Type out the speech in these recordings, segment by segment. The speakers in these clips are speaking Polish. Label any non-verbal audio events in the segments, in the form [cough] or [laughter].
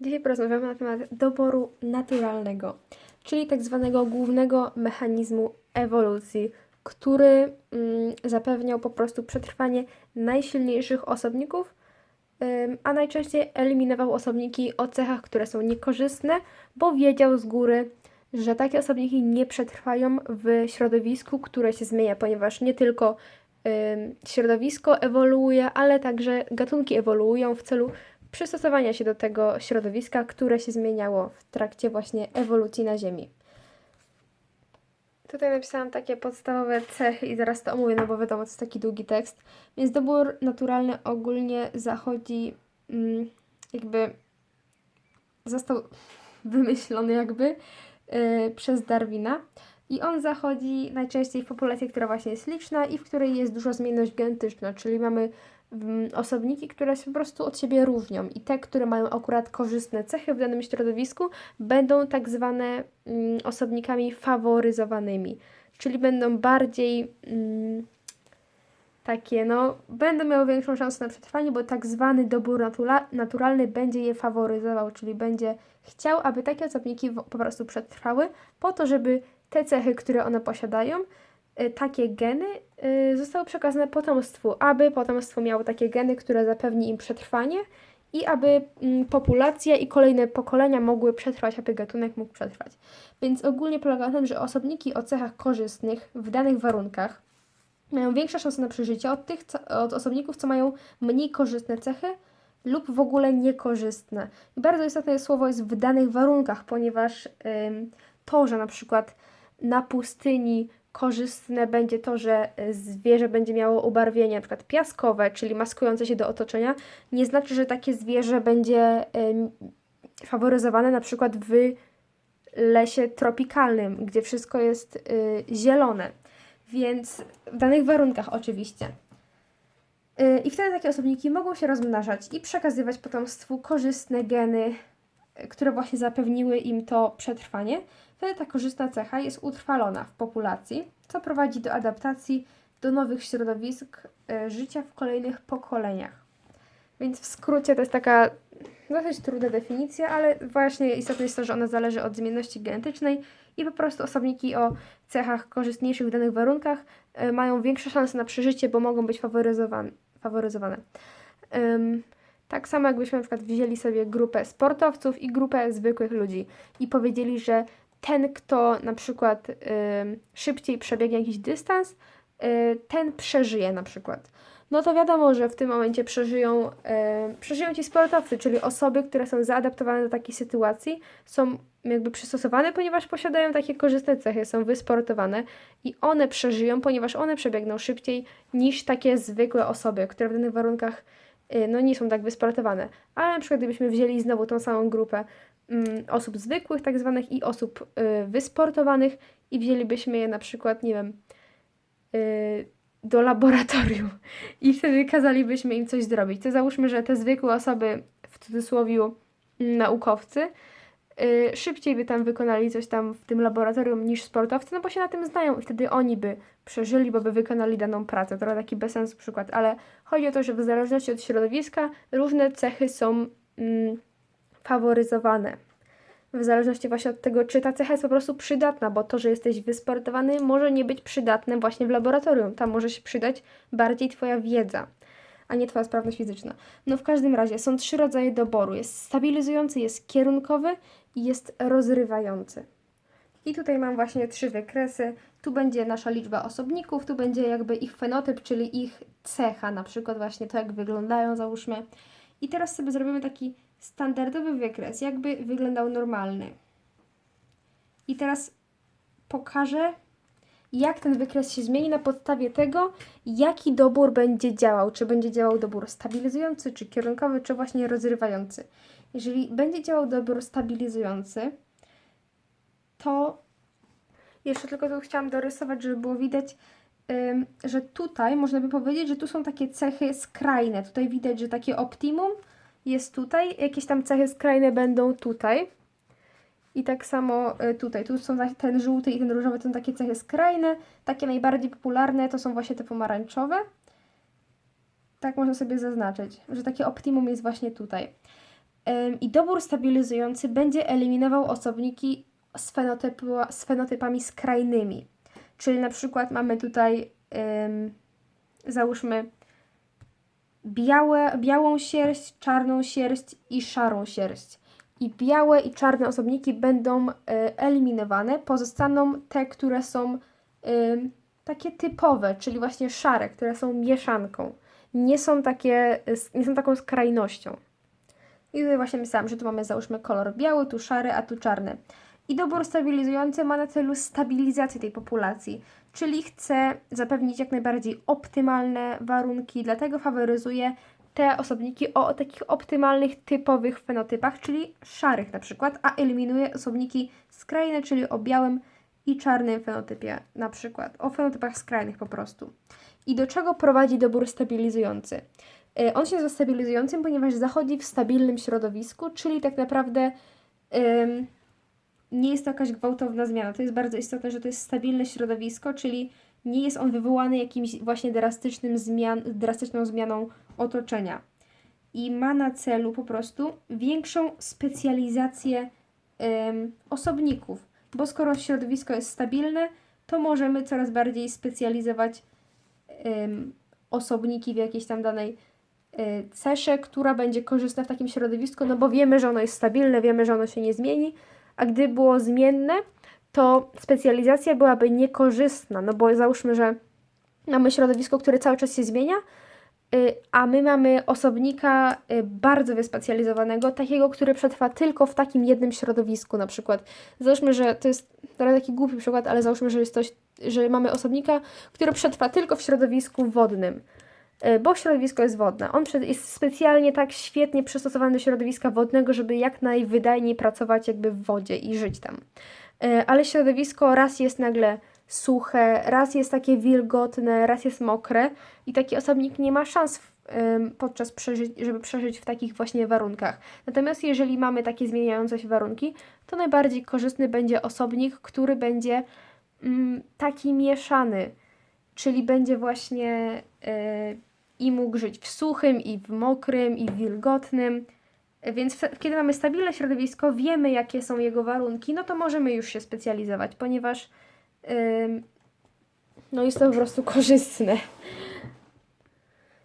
Dzisiaj porozmawiamy na temat doboru naturalnego, czyli tak zwanego głównego mechanizmu ewolucji, który mm, zapewniał po prostu przetrwanie najsilniejszych osobników, ym, a najczęściej eliminował osobniki o cechach, które są niekorzystne, bo wiedział z góry, że takie osobniki nie przetrwają w środowisku, które się zmienia, ponieważ nie tylko środowisko ewoluuje, ale także gatunki ewoluują w celu przystosowania się do tego środowiska, które się zmieniało w trakcie właśnie ewolucji na Ziemi. Tutaj napisałam takie podstawowe cechy i zaraz to omówię, no bo wiadomo, to jest taki długi tekst. Więc dobór naturalny ogólnie zachodzi mm, jakby został wymyślony jakby yy, przez Darwina. I on zachodzi najczęściej w populacji, która właśnie jest liczna i w której jest duża zmienność genetyczna, czyli mamy osobniki, które się po prostu od siebie różnią. I te, które mają akurat korzystne cechy w danym środowisku, będą tak zwane mm, osobnikami faworyzowanymi, czyli będą bardziej mm, takie, no, będą miały większą szansę na przetrwanie, bo tak zwany dobór natura- naturalny będzie je faworyzował, czyli będzie chciał, aby takie osobniki po prostu przetrwały, po to, żeby te cechy, które one posiadają, y, takie geny zostały przekazane potomstwu, aby potomstwo miało takie geny, które zapewni im przetrwanie i aby mm, populacja i kolejne pokolenia mogły przetrwać, aby gatunek mógł przetrwać. Więc ogólnie polega na tym, że osobniki o cechach korzystnych w danych warunkach mają większe szanse na przeżycie od tych co, od osobników, co mają mniej korzystne cechy lub w ogóle niekorzystne. I bardzo istotne słowo jest w danych warunkach, ponieważ ym, to, że na przykład na pustyni korzystne będzie to, że y, zwierzę będzie miało ubarwienie przykład piaskowe, czyli maskujące się do otoczenia, nie znaczy, że takie zwierzę będzie faworyzowane przykład w lesie tropikalnym, gdzie wszystko jest y, zielone. Więc w danych warunkach oczywiście. Y, I wtedy takie osobniki mogą się rozmnażać i przekazywać potomstwu korzystne geny, które właśnie zapewniły im to przetrwanie. Wtedy ta korzystna cecha jest utrwalona w populacji, co prowadzi do adaptacji do nowych środowisk y, życia w kolejnych pokoleniach. Więc w skrócie to jest taka dosyć trudna definicja, ale właśnie istotne jest to, że ona zależy od zmienności genetycznej i po prostu osobniki o cechach korzystniejszych w danych warunkach y, mają większe szanse na przeżycie, bo mogą być faworyzowane. faworyzowane. Tak samo jakbyśmy na przykład wzięli sobie grupę sportowców i grupę zwykłych ludzi i powiedzieli, że ten, kto na przykład ym, szybciej przebiegnie jakiś dystans, y, ten przeżyje na przykład. No to wiadomo, że w tym momencie przeżyją, e, przeżyją ci sportowcy, czyli osoby, które są zaadaptowane do takiej sytuacji, są jakby przystosowane, ponieważ posiadają takie korzystne cechy, są wysportowane i one przeżyją, ponieważ one przebiegną szybciej niż takie zwykłe osoby, które w danych warunkach no, nie są tak wysportowane. Ale na przykład gdybyśmy wzięli znowu tą samą grupę mm, osób zwykłych, tak zwanych, i osób y, wysportowanych i wzięlibyśmy je na przykład, nie wiem, y, do laboratorium [laughs] i wtedy kazalibyśmy im coś zrobić. To załóżmy, że te zwykłe osoby, w cudzysłowie naukowcy, yy, szybciej by tam wykonali coś tam w tym laboratorium niż sportowcy, no bo się na tym znają i wtedy oni by przeżyli, bo by wykonali daną pracę. To taki bez sensu przykład, ale chodzi o to, że w zależności od środowiska różne cechy są mm, faworyzowane w zależności właśnie od tego, czy ta cecha jest po prostu przydatna, bo to, że jesteś wysportowany, może nie być przydatne właśnie w laboratorium. Tam może się przydać bardziej Twoja wiedza, a nie Twoja sprawność fizyczna. No w każdym razie są trzy rodzaje doboru. Jest stabilizujący, jest kierunkowy i jest rozrywający. I tutaj mam właśnie trzy wykresy. Tu będzie nasza liczba osobników, tu będzie jakby ich fenotyp, czyli ich cecha, na przykład właśnie to, jak wyglądają, załóżmy. I teraz sobie zrobimy taki standardowy wykres, jakby wyglądał normalny. I teraz pokażę, jak ten wykres się zmieni na podstawie tego, jaki dobór będzie działał. Czy będzie działał dobór stabilizujący, czy kierunkowy, czy właśnie rozrywający. Jeżeli będzie działał dobór stabilizujący, to jeszcze tylko tu chciałam dorysować, żeby było widać, że tutaj można by powiedzieć, że tu są takie cechy skrajne. Tutaj widać, że takie optimum jest tutaj, jakieś tam cechy skrajne będą tutaj. I tak samo y, tutaj. Tu są ten żółty i ten różowy to są takie cechy skrajne. Takie najbardziej popularne to są właśnie te pomarańczowe. Tak można sobie zaznaczyć, że takie optimum jest właśnie tutaj. I dobór stabilizujący będzie eliminował osobniki z, fenotypu, z fenotypami skrajnymi. Czyli na przykład mamy tutaj, załóżmy, białe, białą sierść, czarną sierść i szarą sierść. I białe i czarne osobniki będą y, eliminowane, pozostaną te, które są y, takie typowe, czyli właśnie szare, które są mieszanką. Nie są, takie, nie są taką skrajnością. I tutaj właśnie myślałam, że tu mamy załóżmy kolor biały, tu szary, a tu czarny. I dobór stabilizujący ma na celu stabilizację tej populacji, czyli chce zapewnić jak najbardziej optymalne warunki, dlatego faworyzuje te osobniki o takich optymalnych, typowych fenotypach, czyli szarych na przykład, a eliminuje osobniki skrajne, czyli o białym i czarnym fenotypie na przykład, o fenotypach skrajnych po prostu. I do czego prowadzi dobór stabilizujący? Y, On się nazywa stabilizującym, ponieważ zachodzi w stabilnym środowisku, czyli tak naprawdę nie jest to jakaś gwałtowna zmiana. To jest bardzo istotne, że to jest stabilne środowisko, czyli nie jest on wywołany jakimś właśnie drastycznym zmian, drastyczną zmianą otoczenia. I ma na celu po prostu większą specjalizację osobników, bo skoro środowisko jest stabilne, to możemy coraz bardziej specjalizować osobniki w jakiejś tam danej cesze, która będzie korzystna w takim środowisku, no bo wiemy, że ono jest stabilne, wiemy, że ono się nie zmieni, a gdy było zmienne, to specjalizacja byłaby niekorzystna, no bo załóżmy, że mamy środowisko, które cały czas się zmienia, y, a my mamy osobnika y, bardzo wyspecjalizowanego, takiego, który przetrwa tylko w takim jednym środowisku, na przykład. Załóżmy, że to jest trochę taki głupi przykład, ale załóżmy, że jest coś, że mamy osobnika, który przetrwa tylko w środowisku wodnym y, bo środowisko jest wodne. On jest specjalnie tak świetnie przystosowany do środowiska wodnego, żeby jak najwydajniej pracować jakby w wodzie i żyć tam. Y, Ale środowisko raz jest nagle suche, raz jest takie wilgotne, raz jest mokre i taki osobnik nie ma szans podczas przeżyć, żeby przeżyć w takich właśnie warunkach. Natomiast jeżeli mamy takie zmieniające się warunki, to najbardziej korzystny będzie osobnik, który będzie mm, taki mieszany, czyli będzie właśnie y, i mógł żyć w suchym, i w mokrym, i w wilgotnym. Więc kiedy mamy stabilne środowisko, wiemy jakie są jego warunki, no to możemy już się specjalizować, ponieważ ym, no jest to po prostu korzystne.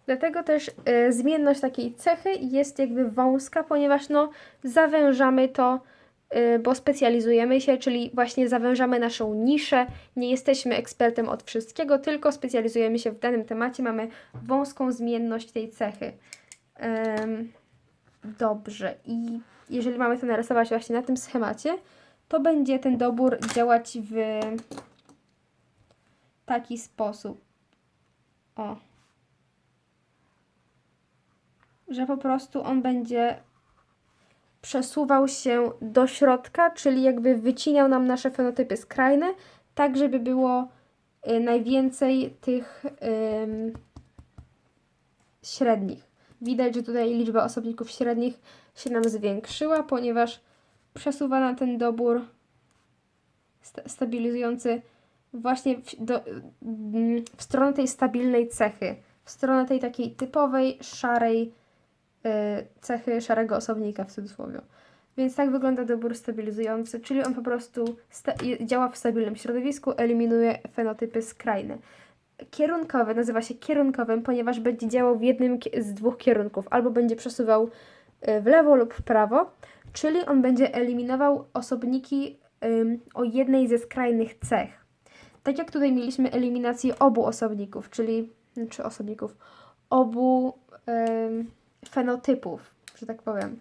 Dlatego też y, zmienność takiej cechy jest jakby wąska, ponieważ no zawężamy to, bo specjalizujemy się, czyli właśnie zawężamy naszą niszę, nie jesteśmy ekspertem od wszystkiego, tylko specjalizujemy się w danym temacie, mamy wąską zmienność tej cechy. Dobrze. I jeżeli mamy to narysować właśnie na tym schemacie, to będzie ten dobór działać w taki sposób. O. Że po prostu on będzie przesuwał się do środka, czyli jakby wycinał nam nasze fenotypy skrajne, tak żeby było y, najwięcej tych średnich. Widać, że tutaj liczba osobników średnich się nam zwiększyła, ponieważ przesuwa nam ten dobór sta- stabilizujący właśnie w, do, w stronę tej stabilnej cechy, w stronę tej takiej typowej, szarej cechy szarego osobnika w cudzysłowie. Więc tak wygląda dobór stabilizujący, czyli on po prostu działa w stabilnym środowisku, eliminuje fenotypy skrajne kierunkowy nazywa się kierunkowym, ponieważ będzie działał w jednym z dwóch kierunków. Albo będzie przesuwał y, w lewo lub w prawo, czyli on będzie eliminował osobniki o jednej ze skrajnych cech. Tak jak tutaj mieliśmy eliminację obu osobników, czyli czy osobników, obu fenotypów, że tak powiem.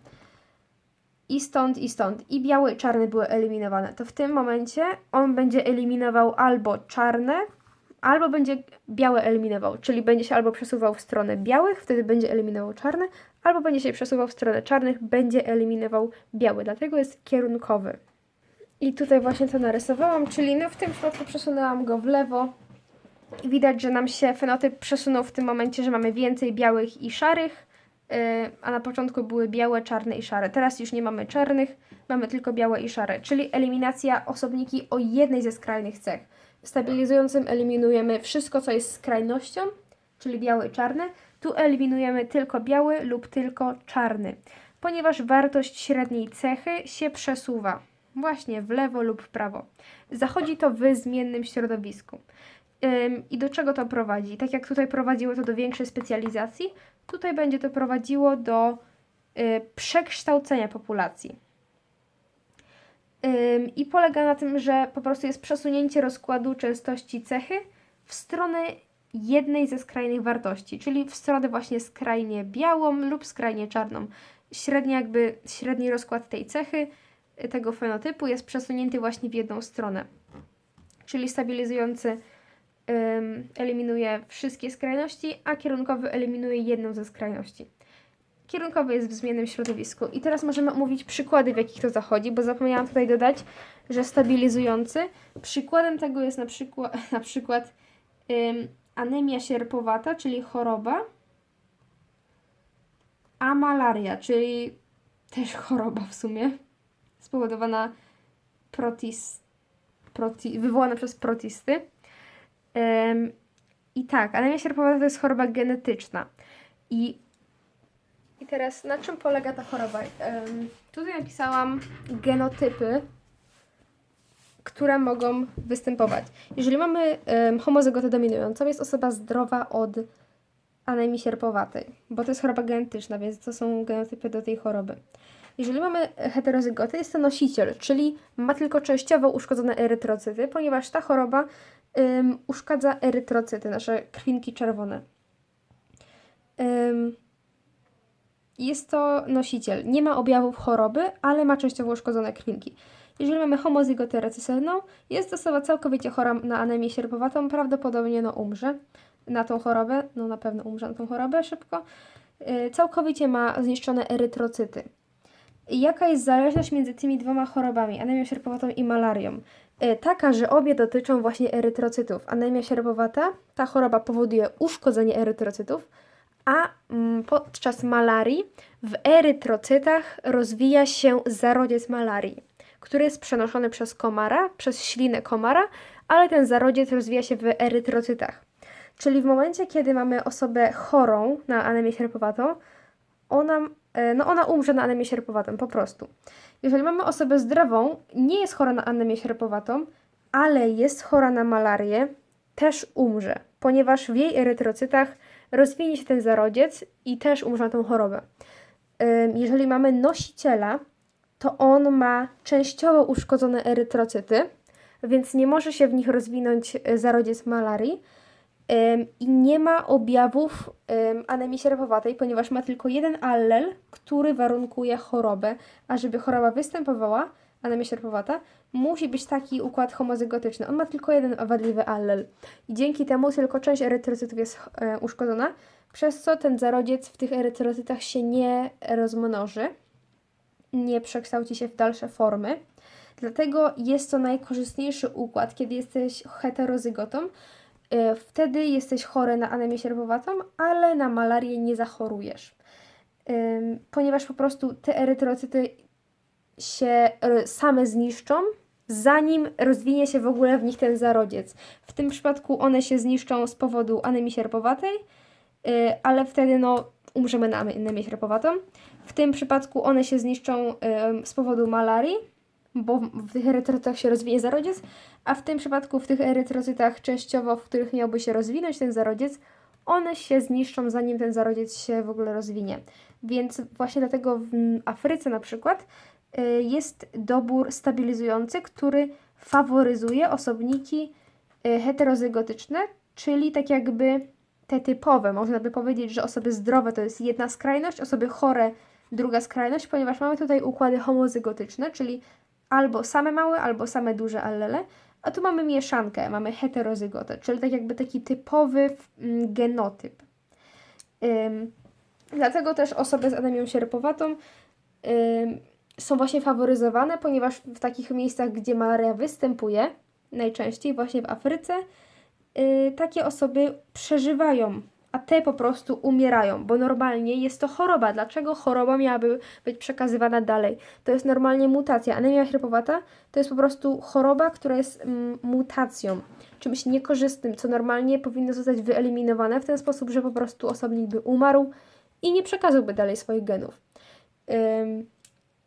I stąd, i stąd. I biały, i czarny były eliminowane. To w tym momencie on będzie eliminował albo czarne, albo będzie białe eliminował, czyli będzie się albo przesuwał w stronę białych, wtedy będzie eliminował czarne, albo będzie się przesuwał w stronę czarnych, będzie eliminował biały, dlatego jest kierunkowy. I tutaj właśnie to narysowałam, czyli no w tym przypadku przesunęłam go w lewo i widać, że nam się fenotyp przesunął w tym momencie, że mamy więcej białych i szarych, a na początku były białe, czarne i szare. Teraz już nie mamy czarnych, mamy tylko białe i szare, czyli eliminacja osobniki o jednej ze skrajnych cech. W stabilizującym eliminujemy wszystko, co jest skrajnością, czyli białe i czarne. Tu eliminujemy tylko biały lub tylko czarny. ponieważ wartość średniej cechy się przesuwa właśnie w lewo lub w prawo. Zachodzi to w zmiennym środowisku. I do czego to prowadzi? Tak jak tutaj prowadziło to do większej specjalizacji, tutaj będzie to prowadziło do y, przekształcenia populacji. I polega na tym, że po prostu jest przesunięcie rozkładu częstości cechy w stronę jednej ze skrajnych wartości, czyli w stronę właśnie skrajnie białą lub skrajnie czarną. Średni jakby średni rozkład tej cechy, y, tego fenotypu jest przesunięty właśnie w jedną stronę. Czyli stabilizujący eliminuje wszystkie skrajności, a kierunkowy eliminuje jedną ze skrajności. Kierunkowy jest w zmiennym środowisku. I teraz możemy omówić przykłady, w jakich to zachodzi, bo zapomniałam tutaj dodać, że stabilizujący. Przykładem tego jest na przykład, [laughs] na przykład ym, anemia sierpowata, czyli choroba, a malaria, czyli też [laughs] choroba w sumie, spowodowana protis, proti, wywołana przez protisty. I tak, anemia sierpowata to jest choroba genetyczna. I, I teraz na czym polega ta choroba? Tutaj napisałam genotypy, które mogą występować. Jeżeli mamy homozygotę dominującą, jest osoba zdrowa od anemii sierpowatej, bo to jest choroba genetyczna, więc to są genotypy do tej choroby. Jeżeli mamy heterozygotę, jest to nosiciel, czyli ma tylko częściowo uszkodzone erytrocyty, ponieważ ta choroba ym, uszkadza erytrocyty, nasze krwinki czerwone. Ym, jest to nosiciel. Nie ma objawów choroby, ale ma częściowo uszkodzone krwinki. Jeżeli mamy homozygotę recesywną, jest to osoba całkowicie chora na anemię sierpowatą, prawdopodobnie no umrze na tą chorobę, no na pewno umrze na tą chorobę szybko. Całkowicie ma zniszczone erytrocyty. Jaka jest zależność między tymi dwoma chorobami, anemią sierpowatą i malarią? Yy, Taka, że obie dotyczą właśnie erytrocytów. Anemia sierpowata, ta choroba powoduje uszkodzenie erytrocytów, a mm, podczas malarii w erytrocytach rozwija się zarodziec malarii, który jest przenoszony przez komara, przez ślinę komara, ale ten zarodziec rozwija się w erytrocytach. Czyli w momencie, kiedy mamy osobę chorą na anemię sierpowatą, ona, e, no ona umrze na anemię sierpowatą, po prostu. Jeżeli mamy osobę zdrową, nie jest chora na anemię sierpowatą, ale jest chora na malarię, też umrze, ponieważ w jej erytrocytach rozwinie się ten zarodziec i też umrze na tą chorobę. Ym, Jeżeli mamy nosiciela, to on ma częściowo uszkodzone erytrocyty, więc nie może się w nich rozwinąć e, zarodziec malarii i nie ma objawów anemii sierpowatej, ponieważ ma tylko jeden allel, który warunkuje chorobę, a żeby choroba występowała, anemia sierpowata, musi być taki układ homozygotyczny. On ma tylko jeden wadliwy allel i dzięki temu tylko część erytrocytów jest e, uszkodzona, przez co ten zarodziec w tych erytrocytach się nie rozmnoży, nie przekształci się w dalsze formy. Dlatego jest to najkorzystniejszy układ, kiedy jesteś heterozygotą. E, Wtedy jesteś chory na anemię sierpowatą, ale na malarię nie zachorujesz. Ym, Ponieważ po prostu te erytrocyty się e, same zniszczą, zanim rozwinie się w ogóle w nich ten zarodziec. W tym przypadku one się zniszczą z powodu anemii sierpowatej, ale wtedy no, umrzemy na anemię sierpowatą. W tym przypadku one się zniszczą z powodu malarii, bo w tych erytrocytach się rozwinie zarodziec, a w tym przypadku w tych erytrocytach częściowo, w których miałby się rozwinąć ten zarodziec, one się zniszczą zanim ten zarodziec się w ogóle rozwinie. Więc właśnie dlatego w Afryce na przykład y, jest dobór stabilizujący, który faworyzuje osobniki y, heterozygotyczne, czyli tak jakby te typowe. Można by powiedzieć, że osoby zdrowe to jest jedna skrajność, osoby chore druga skrajność, ponieważ mamy tutaj układy homozygotyczne, czyli albo same małe, albo same duże allele, a tu mamy mieszankę, mamy heterozygotę, czyli tak jakby taki typowy mm, genotyp. Ym, dlatego też osoby z anemią sierpowatą ym, są właśnie faworyzowane, ponieważ w takich miejscach, gdzie malaria występuje, najczęściej właśnie w Afryce, y, takie osoby przeżywają, a te po prostu umierają, bo normalnie jest to choroba. Dlaczego choroba miałaby być przekazywana dalej? To jest normalnie mutacja. Anemia chrypowata to jest po prostu choroba, która jest mm, mutacją, czymś niekorzystnym, co normalnie powinno zostać wyeliminowane w ten sposób, że po prostu osobnik by umarł i nie przekazałby dalej swoich genów. Ym,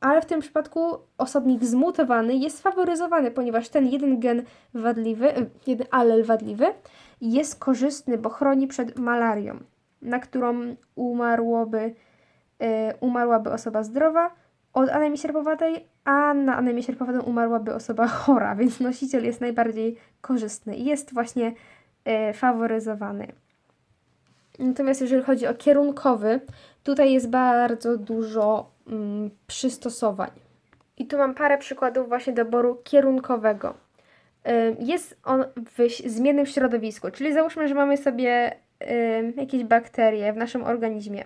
ale w tym przypadku osobnik zmutowany jest faworyzowany, ponieważ ten jeden gen wadliwy, y, jeden alel wadliwy jest korzystny, bo chroni przed malarią, na którą umarłoby, y, umarłaby osoba zdrowa od anemii sierpowatej, a na anemię sierpowatą umarłaby osoba chora, [laughs] więc nosiciel jest najbardziej korzystny i jest właśnie y, faworyzowany. Natomiast jeżeli chodzi o kierunkowy, tutaj jest bardzo dużo przystosowań. I tu mam parę przykładów właśnie doboru kierunkowego. Ym, Jest on w zmiennym środowisku, czyli załóżmy, że mamy sobie jakieś bakterie w naszym organizmie,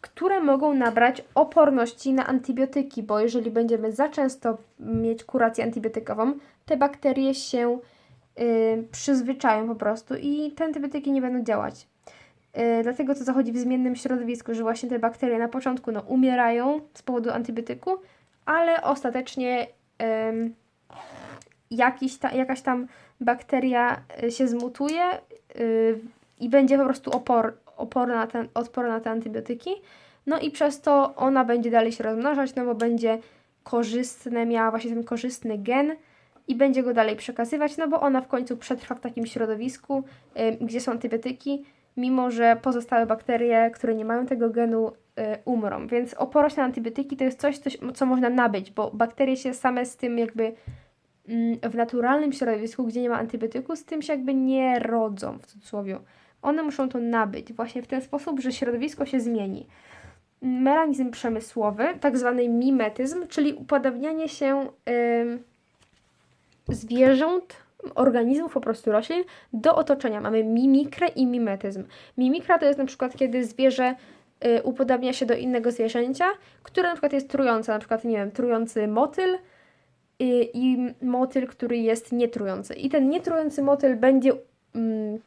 które mogą nabrać oporności na antybiotyki, bo jeżeli będziemy za często mieć kurację antybiotykową, te bakterie się y, przyzwyczają po prostu i te antybiotyki nie będą działać. Y, dlatego to zachodzi w zmiennym środowisku, że właśnie te bakterie na początku no, umierają z powodu antybiotyku, ale ostatecznie jakiś ta, jakaś tam bakteria y, się zmutuje y, i będzie po prostu opor, oporna, na ten, odporna na te antybiotyki. No i przez to ona będzie dalej się rozmnażać, no bo będzie korzystne, miała właśnie ten korzystny gen i będzie go dalej przekazywać, no bo ona w końcu przetrwa w takim środowisku, y, gdzie są antybiotyki, mimo że pozostałe bakterie, które nie mają tego genu, y, umrą. Więc oporność na antybiotyki to jest coś, coś, co można nabyć, bo bakterie się same z tym jakby mm, w naturalnym środowisku, gdzie nie ma antybiotyku, z tym się jakby nie rodzą, w cudzysłowie. One muszą to nabyć właśnie w ten sposób, że środowisko się zmieni. Melanizm przemysłowy, tak zwany mimetyzm, czyli upodabnianie się ym, zwierząt, organizmów, po prostu roślin do otoczenia. Mamy mimikrę i mimetyzm. Mimikra to jest na przykład, kiedy zwierzę y, upodabnia się do innego zwierzęcia, które na przykład jest trujące, na przykład, nie wiem, trujący motyl y, i motyl, który jest nietrujący. I ten nietrujący motyl będzie mm,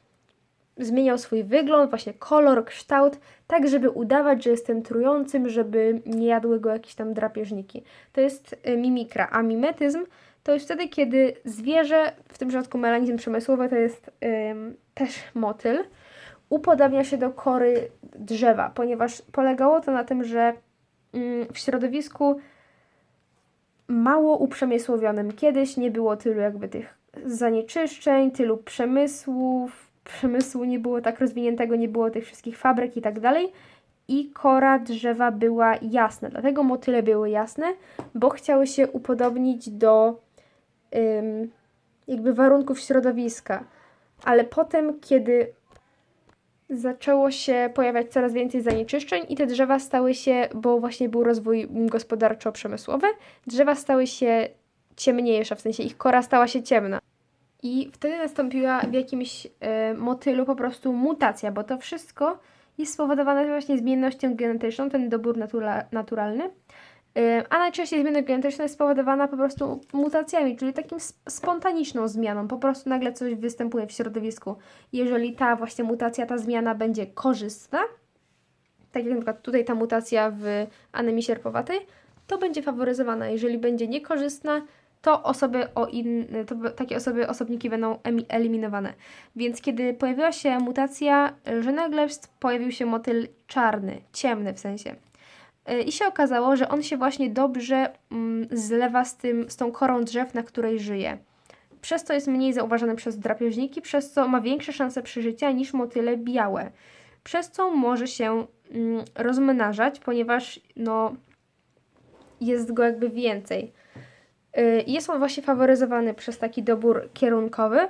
zmieniał swój wygląd, właśnie kolor, kształt, tak żeby udawać, że jest tym trującym, żeby nie jadły go jakieś tam drapieżniki. To jest y, mimikra, a mimetyzm to jest wtedy, kiedy zwierzę, w tym przypadku melanizm przemysłowy, to jest ym, też motyl, upodabnia się do kory drzewa, ponieważ polegało to na tym, że ym, w środowisku mało uprzemysłowionym kiedyś nie było tylu jakby tych zanieczyszczeń, tylu przemysłów, przemysłu nie było tak rozwiniętego, nie było tych wszystkich fabryk i tak dalej. I kora drzewa była jasna, dlatego motyle były jasne, bo chciały się upodobnić do jakby warunków środowiska. Ale potem, kiedy zaczęło się pojawiać coraz więcej zanieczyszczeń i te drzewa stały się, bo właśnie był rozwój gospodarczo-przemysłowy, drzewa stały się ciemniejsze, w sensie ich kora stała się ciemna. I wtedy nastąpiła w jakimś e, motylu po prostu mutacja, bo to wszystko jest spowodowane właśnie zmiennością genetyczną, ten dobór natura, naturalny. A najczęściej zmiana genetyczna jest spowodowana po prostu mutacjami, czyli takim sp- spontaniczną zmianą. Po prostu nagle coś występuje w środowisku. Jeżeli ta właśnie mutacja, ta zmiana będzie korzystna, tak jak na przykład tutaj ta mutacja w anemii sierpowatej, to będzie faworyzowana. Jeżeli będzie niekorzystna, to osoby o in, to takie osoby, osobniki będą eliminowane. Więc kiedy pojawiła się mutacja, że nagle pojawił się motyl czarny, ciemny w sensie. Y, I się okazało, że on się właśnie dobrze mm, zlewa z, tym, z tą korą drzew, na której żyje. Przez to jest mniej zauważany przez drapieżniki, przez co ma większe szanse przeżycia niż motyle białe. Przez co może się mm, rozmnażać, ponieważ no, jest go jakby więcej. Y, Jest on właśnie faworyzowany przez taki dobór kierunkowy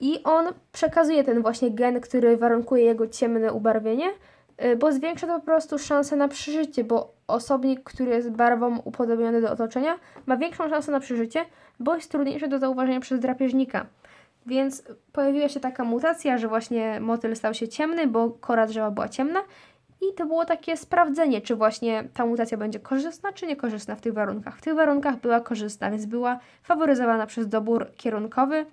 i on przekazuje ten właśnie gen, który warunkuje jego ciemne ubarwienie, y, bo zwiększa to po prostu szanse na przeżycie, bo osobnik, który jest barwą upodobniony do otoczenia, ma większą szansę na przeżycie, bo jest trudniejszy do zauważenia przez drapieżnika. Więc pojawiła się taka mutacja, że właśnie motyl stał się ciemny, bo kora drzewa była ciemna i to było takie sprawdzenie, czy właśnie ta mutacja będzie korzystna, czy niekorzystna w tych warunkach. W tych warunkach była korzystna, więc była faworyzowana przez dobór kierunkowy,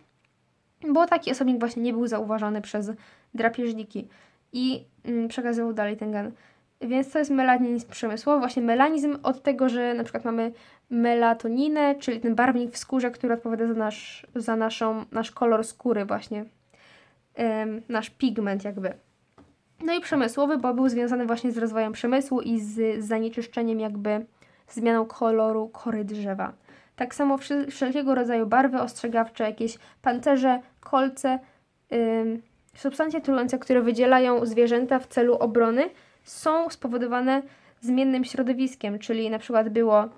bo taki osobnik właśnie nie był zauważony przez drapieżniki i mm, przekazywał dalej ten gen. Więc to jest melanizm przemysłowy. Właśnie melanizm od tego, że na przykład mamy melatoninę, czyli ten barwnik w skórze, który odpowiada za, nasz, za naszą, nasz kolor skóry właśnie. Em, nasz pigment jakby. No i przemysłowy, bo był związany właśnie z rozwojem przemysłu i z zanieczyszczeniem jakby zmianą koloru kory drzewa. Tak samo wszy- wszelkiego rodzaju barwy ostrzegawcze, jakieś pancerze, kolce, ym, substancje trujące, które wydzielają zwierzęta w celu obrony, są spowodowane zmiennym środowiskiem, czyli na przykład było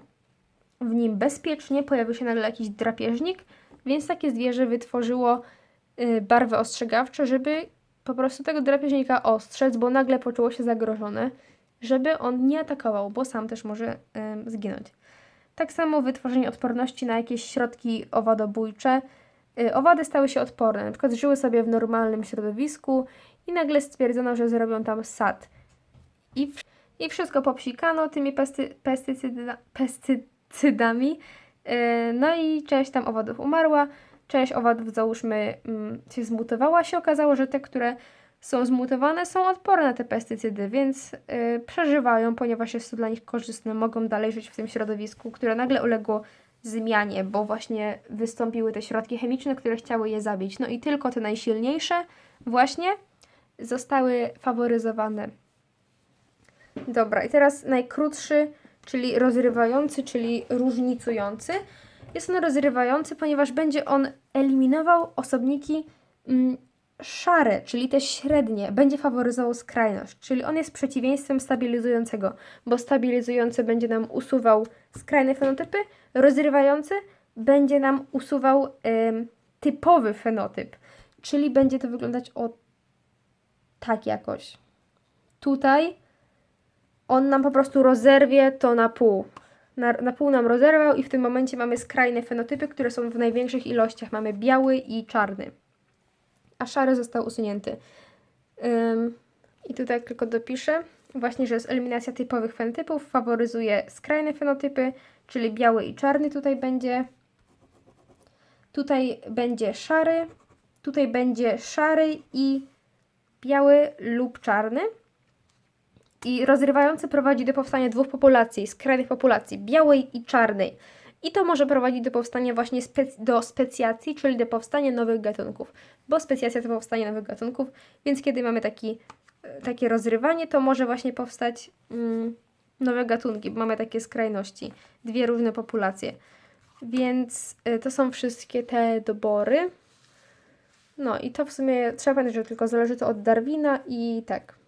w nim bezpiecznie, pojawił się nagle jakiś drapieżnik, więc takie zwierzę wytworzyło y, barwy ostrzegawcze, żeby po prostu tego drapieżnika ostrzec, bo nagle poczuło się zagrożone, żeby on nie atakował, bo sam też może ym, zginąć. Tak samo wytworzenie odporności na jakieś środki owadobójcze. Y, Owady stały się odporne, na przykład żyły sobie w normalnym środowisku i nagle stwierdzono, że zrobią tam sad. I, w, i wszystko popsikano tymi pesty, pestycyda, pestycydami. Yy, No i część tam owadów umarła, część owadów załóżmy mm, się zmutowała. Się okazało, że te, które są zmutowane, są odporne na te pestycydy, więc yy, przeżywają, ponieważ jest to dla nich korzystne, mogą dalej żyć w tym środowisku, które nagle uległo zmianie, bo właśnie wystąpiły te środki chemiczne, które chciały je zabić. No i tylko te najsilniejsze właśnie zostały faworyzowane. Dobra, i teraz najkrótszy, czyli rozrywający, czyli różnicujący. Jest on rozrywający, ponieważ będzie on eliminował osobniki mm, szare, czyli te średnie, będzie faworyzował skrajność, czyli on jest przeciwieństwem stabilizującego, bo stabilizujący będzie nam usuwał skrajne fenotypy, rozrywający będzie nam usuwał typowy fenotyp, czyli będzie to wyglądać o tak jakoś. Tutaj on nam po prostu rozerwie to na pół. Na, na pół nam rozerwał i w tym momencie mamy skrajne fenotypy, które są w największych ilościach. Mamy biały i czarny. A szary został usunięty. Ym, I tutaj tylko dopiszę właśnie, że eliminacja typowych fenotypów, faworyzuje skrajne fenotypy, czyli biały i czarny tutaj będzie. Tutaj będzie szary, tutaj będzie szary i biały lub czarny. I rozrywający prowadzi do powstania dwóch populacji, skrajnych populacji, białej i czarnej. I to może prowadzić do powstania właśnie spec- do specjacji, czyli do powstania nowych gatunków. Bo specjacja to powstanie nowych gatunków, więc kiedy mamy taki, e, takie rozrywanie, to może właśnie powstać mm, nowe gatunki, bo mamy takie skrajności, dwie różne populacje. Więc y, to są wszystkie te dobory. No i to w sumie trzeba pamiętać, że tylko zależy to od Darwina i tak.